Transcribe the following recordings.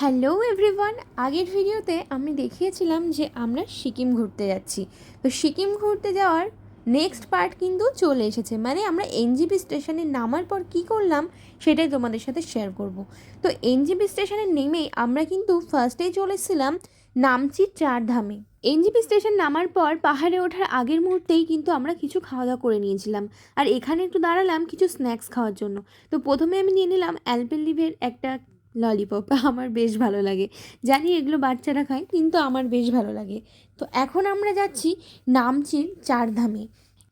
Hello everyone, আগের ভিডিওতে আমি দেখিয়েছিলাম যে আমরা সিকিম ঘুরতে যাচ্ছি। তো সিকিম ঘুরতে যাওয়ার নেক্সট পার্ট কিন্তু চলে এসেছে। মানে আমরা এনজিপি স্টেশনে নামার পর কি করলাম সেটাই তোমাদের সাথে শেয়ার করব। তো এনজিপি স্টেশনে নেমেই আমরা কিন্তু ফার্স্টেই চলে এসেছিলাম নামচি চার ধামে এনজিপি স্টেশন নামার পর পাহাড়ে ওঠার আগের মুহূর্তেই কিন্তু আমরা কিছু খাওয়া দাওয়া করে নিয়েছিলাম। আর এখানে একটু দাঁড়ালাম কিছু স্ন্যাক্স খাওয়ার জন্য। তো প্রথমে আমি নিয়ে নিলাম অ্যালপেলিভের একটা ললিপপ, আমার বেশ ভালো লাগে। জানি এগুলো বাচ্চারা খায়, কিন্তু আমার বেশ ভালো লাগে। তো এখন আমরা যাচ্ছি নামচির চারধামে।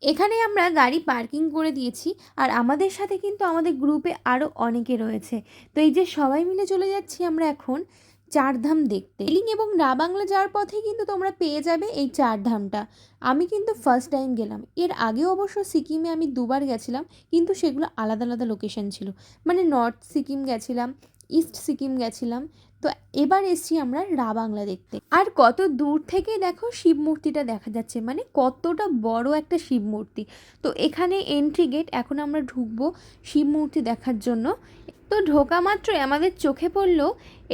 এখানে আমরা গাড়ি পার্কিং করে দিয়েছি, আর আমাদের সাথে কিন্তু আমাদের গ্রুপে আরও অনেকে রয়েছে। তো এই যে সবাই মিলে চলে যাচ্ছি আমরা এখন চারধাম দেখতে। লিং এবং রাবাংলা যাওয়ার পথে কিন্তু তোমরা পেয়ে যাবে এই চারধামটা। আমি কিন্তু ফার্স্ট টাইম গেলাম। এর আগেও অবশ্য সিকিমে আমি দুবার গেছিলাম, কিন্তু সেগুলো আলাদা আলাদা লোকেশন ছিল। মানে নর্থ সিকিম গেছিলাম ইস্ট সিকিম গেছিলাম। তো এবার এসছি আমরা রা বাংলা দেখতে। আর কত দূর থেকে দেখো শিব মূর্তিটা দেখা যাচ্ছে। মানে কতটা বড় একটা শিব মূর্তি। তো এখানে এন্ট্রি গেট এখন আমরা ঢুকবো শিব মূর্তি দেখার জন্য। তো ঢোকা মাত্রই আমাদের চোখে পড়ল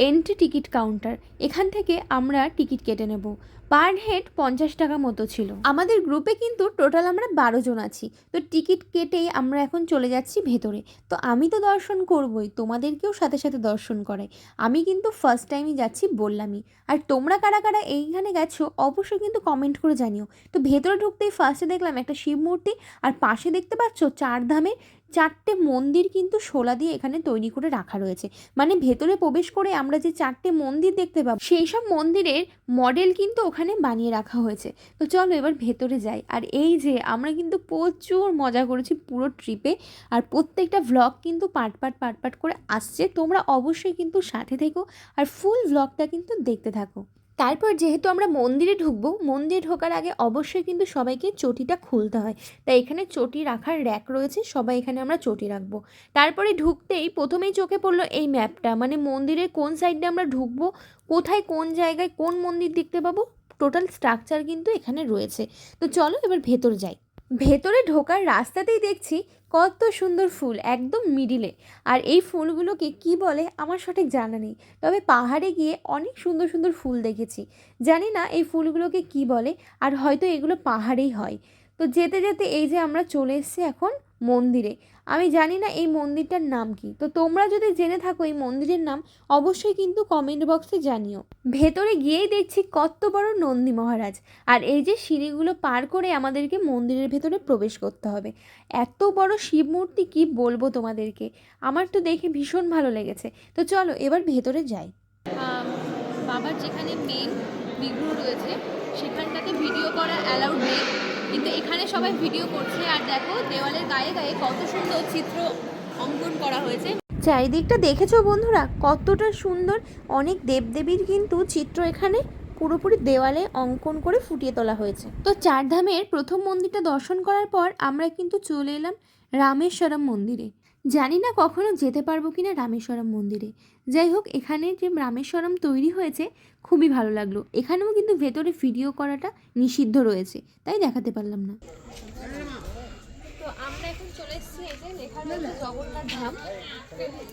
এন্ট্রি টিকিট কাউন্টার এখান থেকে আমরা টিকিট কেটে নেব। পার হেড পঞ্চাশ টাকা মতো ছিল। আমাদের গ্রুপে কিন্তু টোটাল আমরা বারো জন আছি। তো টিকিট কেটেই আমরা এখন চলে যাচ্ছি ভেতরে। তো আমি তো দর্শন করবই, তোমাদেরকেও সাথে সাথে দর্শন করাই। আমি কিন্তু ফার্স্ট টাইমই যাচ্ছি বললামই। আর তোমরা কারা কারা এইখানে গেছো, অবশ্যই কিন্তু কমেন্ট করে জানিও। তো ভেতরে ঢুকতেই ফার্স্টে দেখলাম একটা শিব মূর্তি, আর পাশে দেখতে পাচ্ছ চার ধামে চারটে মন্দির কিন্তু শোলা দিয়ে এখানে তৈরি করে রাখা রয়েছে। মানে ভেতরে প্রবেশ করে আমরা যে চারটে মন্দির দেখতে পাবো, সেই সব মন্দিরের মডেল কিন্তু ওখানে বানিয়ে রাখা হয়েছে। তো চলো এবার ভেতরে যাই। আর এই যে আমরা কিন্তু প্রচুর মজা করেছি পুরো ট্রিপে আর প্রত্যেকটা ভ্লগ কিন্তু পার্ট পার্ট পার্ট পার্ট করে আসছে। তোমরা অবশ্যই কিন্তু সাথে থেকো। আর ফুল ভ্লগটা কিন্তু দেখতে থাকো। তারপর যেহেতু আমরা মন্দিরে ঢুকবো, মন্দিরে ঢোকার আগে অবশ্যই কিন্তু সবাইকে চটিটা খুলতে হয়। তাই এখানে চটি রাখার র্যাক রয়েছে, সবাই এখানে আমরা চটি রাখব। তারপরে ঢুকতেই প্রথমেই চোখে পড়ল এই ম্যাপটা মানে মন্দিরের কোন সাইডে আমরা ঢুকবো, কোথায় কোন জায়গায় কোন মন্দির দেখতে পাবো, টোটাল স্ট্রাকচার কিন্তু এখানে রয়েছে। তো চলো এবার ভেতর যাই। ভেতরে ঢোকার রাস্তাতেই দেখছি কত সুন্দর ফুল, একদম মিডিলে। আর এই ফুলগুলোকে কি বলে আমার সঠিক জানা নেই, তবে পাহাড়ে গিয়ে অনেক সুন্দর সুন্দর ফুল দেখেছি। জানি না এই ফুলগুলোকে কি বলে, আর হয়তো এগুলো পাহাড়েই হয়। তো যেতে যেতে এই যে আমরা চলে এসেছি এখন মন্দিরে। আমি জানি না এই মন্দিরটার নাম কি। তো তোমরা যদি জেনে থাকো এই মন্দিরের নাম, অবশ্যই কিন্তু কমেন্ট বক্সে জানিও। ভেতরে গিয়েই দেখছি কত বড় নন্দী মহারাজ। আর এই যে সিঁড়িগুলো পার করে আমাদেরকে মন্দিরের ভেতরে প্রবেশ করতে হবে। এত বড় শিব মূর্তি, কি বলব তোমাদেরকে? আমার তো দেখে ভীষণ ভালো লেগেছে। তো চলো, এবার ভেতরে যাই। বাবার যেখানে মেন বিগ্রহ রয়েছে, সেখানটাতে ভিডিও করা অ্যালাউড নেই। কিন্তু এখানে সবাই ভিডিও করছে আর দেখো দেওয়ালের গায়ে গায়ে কত সুন্দর চিত্র অঙ্কন করা হয়েছে। চারিদিকটা দেখেছ বন্ধুরা? কতটা সুন্দর। অনেক দেবদেবীর কিন্তু চিত্র এখানে পুরোপুরি দেওয়ালে অঙ্কন করে ফুটিয়ে তোলা হয়েছে। তো চারধামের প্রথম মন্দিরটা দর্শন করার পর আমরা কিন্তু চলে এলাম রামেশ্বরম মন্দিরে। জানি না কখনো যেতে পারব কি না রামেশ্বরম মন্দিরে। যাই হোক, এখানে যে রামেশ্বরম তৈরি হয়েছে, খুবই ভালো লাগল। এখানেও কিন্তু ভেতরে ভিডিও করাটা নিষিদ্ধ রয়েছে, তাই দেখাতে পারলাম না। জগন্নাথ ধাম।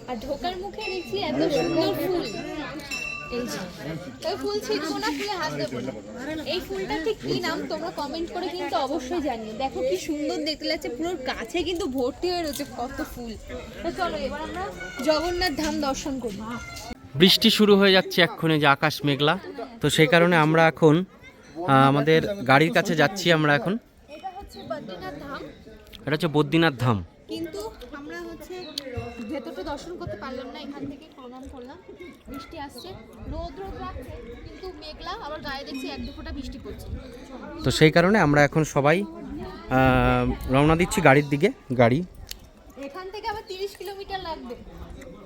আর ঢোকার মুখে দেখছি এত সুন্দর ফুল। এই ফুল না ফুলে হাত দেবো এই ফুলটা ঠিক কি নাম তোমরা কমেন্ট করে কিন্তু অবশ্যই জানিও। দেখো কি সুন্দর দেখতে লাগছে পুরো গাছে কিন্তু ভর্তি হয়ে রয়েছে কত ফুল। চলো এবার আমরা জগন্নাথ ধাম দর্শন করি। বৃষ্টি শুরু হয়ে যাচ্ছে এক্ষুনি যে আকাশ মেঘলা। তো সেই কারণে আমরা এখন আমাদের গাড়ির কাছে যাচ্ছি আমরা এখন। এটা হচ্ছে বদ্রীনাথ ধাম। এটা হচ্ছে বদ্রীনাথ ধাম। কিন্তু আমরা হচ্ছে ভেতরটা দর্শন করতে পারলাম না এখান থেকে। প্রণাম করলাম বৃষ্টি আসছে রোদ রোদ লাগছে কিন্তু মেঘলা আবার গায়ে দেখছি এক দু ফোঁটা বৃষ্টি পড়ছে। তো সেই কারণে আমরা এখন সবাই রওনা দিচ্ছি গাড়ির দিকে গাড়ি। এখান থেকে আবার তিরিশ কিলোমিটার লাগবে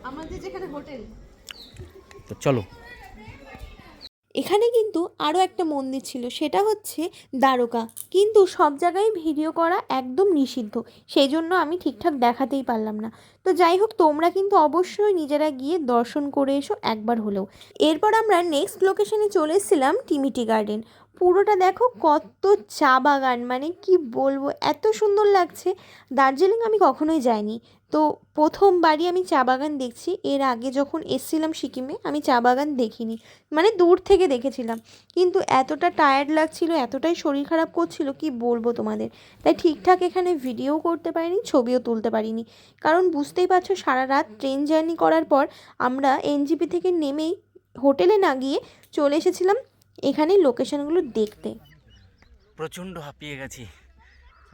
আমাদের যেখানে হোটেল। তো চলো। এখানে কিন্তু আরও একটা মন্দির ছিল, সেটা হচ্ছে দ্বারকা। কিন্তু সব জায়গায় ভিডিও করা একদম নিষিদ্ধ সেই জন্য আমি ঠিকঠাক দেখাতেই পারলাম না। তো যাই হোক, তোমরা কিন্তু অবশ্যই নিজেরা গিয়ে দর্শন করে এসো একবার হলেও। এরপর আমরা নেক্সট লোকেশনে চলে এসেছিলাম টিমিটি গার্ডেন পুরোটা দেখো কত চা বাগান মানে কি বলব, এত সুন্দর লাগছে। দার্জিলিং আমি কখনোই যাইনি। তো প্রথমবারই আমি চা বাগান দেখছি। এর আগে যখন এসছিলাম সিকিমে, আমি চা বাগান দেখিনি। মানে দূর থেকে দেখেছিলাম। কিন্তু এতটা টায়ার্ড লাগছিল, এতটাই শরীর খারাপ করছিল, কি বলব তোমাদের? তাই ঠিকঠাক এখানে ভিডিও করতে পারিনি, ছবিও তুলতে পারিনি। কারণ বুঝতেই পারছ, সারা রাত ট্রেন জার্নি করার পর আমরা এনজিপি থেকে নেমেই হোটেলে না গিয়ে চলে এসেছিলাম এখানে লোকেশনগুলো দেখতে। প্রচণ্ড হাঁপিয়ে গেছি।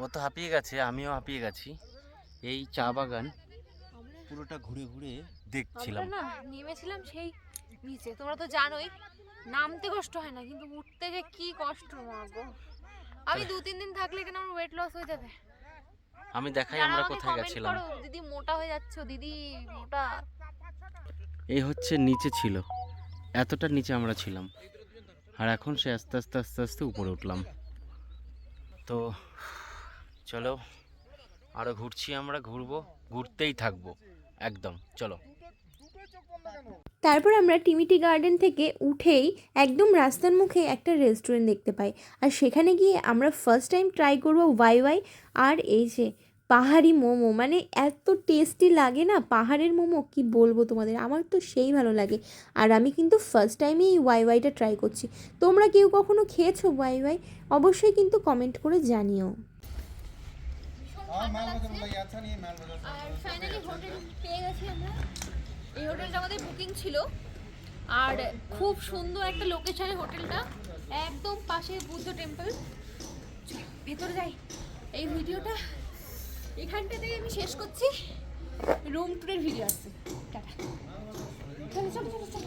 ও তো হাঁপিয়ে গেছে আমিও হাঁপিয়ে গেছি। এই চা বাগান পুরোটা ঘুরে ঘুরে দেখছিলাম। না নেমেছিলাম সেই নিচে। তোমরা তো জানোই নামতে কষ্ট হয় না কিন্তু উঠতে যে কি কষ্ট মা গো। আমি দু তিন দিন থাকলে কেন আমার ওয়েট লস হয়ে যাবে? আমি দেখাই আমরা কোথায় গেছিলাম। দিদি মোটা হয়ে যাচ্ছ দিদি মোটা। এই হচ্ছে নিচে ছিল। এতটা নিচে আমরা ছিলাম। আর এখন সে আস্তে আস্তে আস্তে আস্তে উপরে উঠলাম। তো চলো আরও ঘুরছি আমরা, ঘুরবো, ঘুরতেই থাকব। একদম, চলো। তারপর আমরা টিমিটি গার্ডেন থেকে উঠেই একদম রাস্তার মুখে একটা রেস্টুরেন্ট দেখতে পাই। আর সেখানে গিয়ে আমরা ফার্স্ট টাইম ট্রাই করব ওয়াই ওয়াই আর এই যে পাহাড়ি মোমো মানে এত টেস্টি লাগে না? পাহাড়ের মোমো কি বলব তোমাদের? আমার তো সেই ভালো লাগে। আর আমি কিন্তু ফার্স্ট টাইমই এই ওয়াই ওয়াইটা ট্রাই করছি। তোমরা কেউ কখনো খেয়েছো ওয়াই ওয়াই অবশ্যই কিন্তু কমেন্ট করে জানিও। আর এই হোটেলটা আমাদের বুকিং ছিল। আর খুব সুন্দর একটা লোকেশনে হোটেলটা। একদম পাশে বুদ্ধ টেম্পল ভেতরে যাই। এই ভিডিওটা এখানটাতেই আমি শেষ করছি। রুম ট্যুরের ভিডিও আসছে টাটা। চলো চলো চলো।